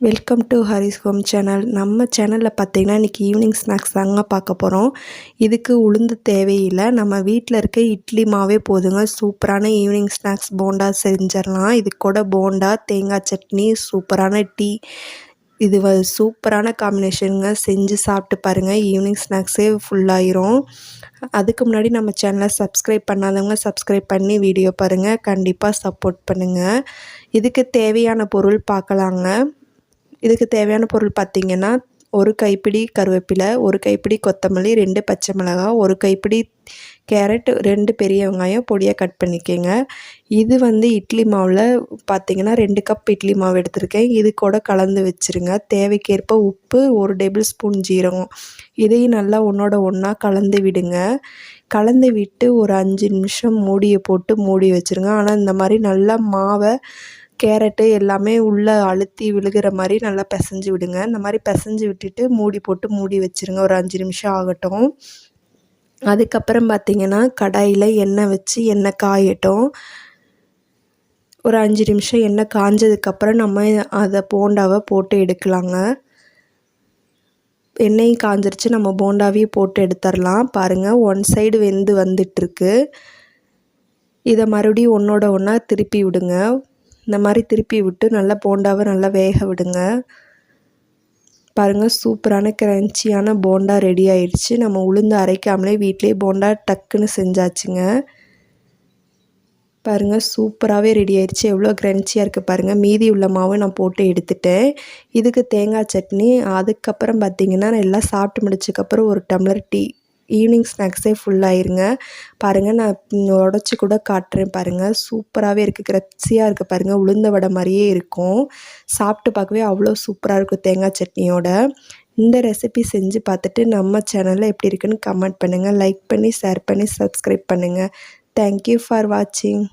Welcome to Haris home channel நம்ம சேனலில் பார்த்தீங்கன்னா இன்றைக்கி ஈவினிங் ஸ்நாக்ஸ் தாங்க பார்க்க போகிறோம் இதுக்கு உளுந்து தேவையில்லை. நம்ம வீட்டில் இருக்க இட்லி மாவே போதுங்க. சூப்பரான ஈவினிங் ஸ்நாக்ஸ் போண்டா செஞ்சிடலாம். இது கூட போண்டா தேங்காய் சட்னி சூப்பரான டீ. இது வ சூப்பரான காம்பினேஷனுங்க செஞ்சு சாப்பிட்டு பாருங்கள் ஈவினிங் ஸ்நாக்ஸே ஃபுல்லாயிரும் அதுக்கு முன்னாடி நம்ம சேனலை சப்ஸ்கிரைப் பண்ணாதவங்க சப்ஸ்கிரைப் பண்ணி வீடியோ பாருங்கள் கண்டிப்பாக சப்போர்ட் பண்ணுங்கள் இதுக்கு தேவையான பொருள் பார்க்கலாங்க. இதுக்கு தேவையான பொருள் பார்த்திங்கன்னா ஒரு கைப்பிடி கருவேப்பிலை ஒரு கைப்பிடி கொத்தமல்லி ரெண்டு பச்சை மிளகாய் ஒரு கைப்பிடி கேரட் ரெண்டு பெரிய வெங்காயம் பொடியாக கட் பண்ணிக்கோங்க. இது வந்து இட்லி மாவில் பார்த்திங்கன்னா ரெண்டு கப் இட்லி மாவு எடுத்திருக்கேன். இது கூட கலந்து வச்சுருங்க. தேவைக்கேற்ப உப்பு ஒரு டேபிள் ஸ்பூன் ஜீரகம். இதையும் நல்லா ஒன்றோட ஒன்றா கலந்து விடுங்க. கலந்து விட்டு ஒரு அஞ்சு நிமிஷம் மூடியை போட்டு மூடி வச்சுருங்க. ஆனால் இந்த மாதிரி நல்லா மாவை கேரட்டு எல்லாமே உள்ளே அழுத்தி விழுகிற மாதிரி நல்லா பிசைஞ்சு விடுங்க. இந்த மாதிரி பிசைஞ்சு விட்டுட்டு மூடி போட்டு மூடி வச்சுருங்க. ஒரு அஞ்சு நிமிஷம் ஆகட்டும். அதுக்கப்புறம் பார்த்திங்கன்னா கடாயில் எண்ணெய் வச்சு எண்ணெய் காயட்டும். ஒரு அஞ்சு நிமிஷம் எண்ணெய் காஞ்சதுக்கப்புறம் நம்ம அதை போண்டாவை போட்டு எடுக்கலாங்க. எண்ணெயும் காஞ்சிருச்சு. நம்ம போண்டாவையும் போட்டு எடுத்துடலாம். பாருங்கள் ஒன் சைடு வெந்து வந்துட்டுருக்கு இதை மறுபடியும் ஒன்றோட ஒன்றா திருப்பி விடுங்க. இந்த மாதிரி திருப்பி விட்டு நல்லா போண்டாவை நல்லா வேக விடுங்க. பாருங்கள் சூப்பரான கிரன்ச்சியான போண்டா ரெடி ஆயிடுச்சு. நம்ம உளுந்து அரைக்காமலே வீட்டிலே போண்டா டக்குன்னு செஞ்சாச்சுங்க. பாருங்கள் சூப்பராகவே ரெடி ஆயிடுச்சு. எவ்வளோ கிரன்ச்சியாக இருக்குது பாருங்கள் மீதி உள்ள மாவு நான் போட்டு எடுத்துட்டேன். இதுக்கு தேங்காய் சட்னி அதுக்கப்புறம் பார்த்திங்கன்னா எல்லாம் சாப்பிட்டு முடிச்சதுக்கப்புறம் ஒரு டம்ளர் டீ. ஈவினிங் ஸ்நாக்ஸே ஃபுல்லாயிருங்க பாருங்கள் நான் உடச்சி கூட காட்டுறேன் பாருங்கள் சூப்பராகவே இருக்குது கிரப்சியாக இருக்குது பாருங்கள் உளுந்த வடை மாதிரியே இருக்கும். சாப்பிட்டு பார்க்கவே அவ்வளோ சூப்பராக இருக்கும் தேங்காய் சட்னியோட. இந்த ரெசிபி செஞ்சு பார்த்துட்டு நம்ம சேனலில் எப்படி இருக்குன்னு கமெண்ட் பண்ணுங்கள் லைக் பண்ணி ஷேர் பண்ணி சப்ஸ்கிரைப் பண்ணுங்கள் தேங்க்யூ ஃபார் வாட்சிங்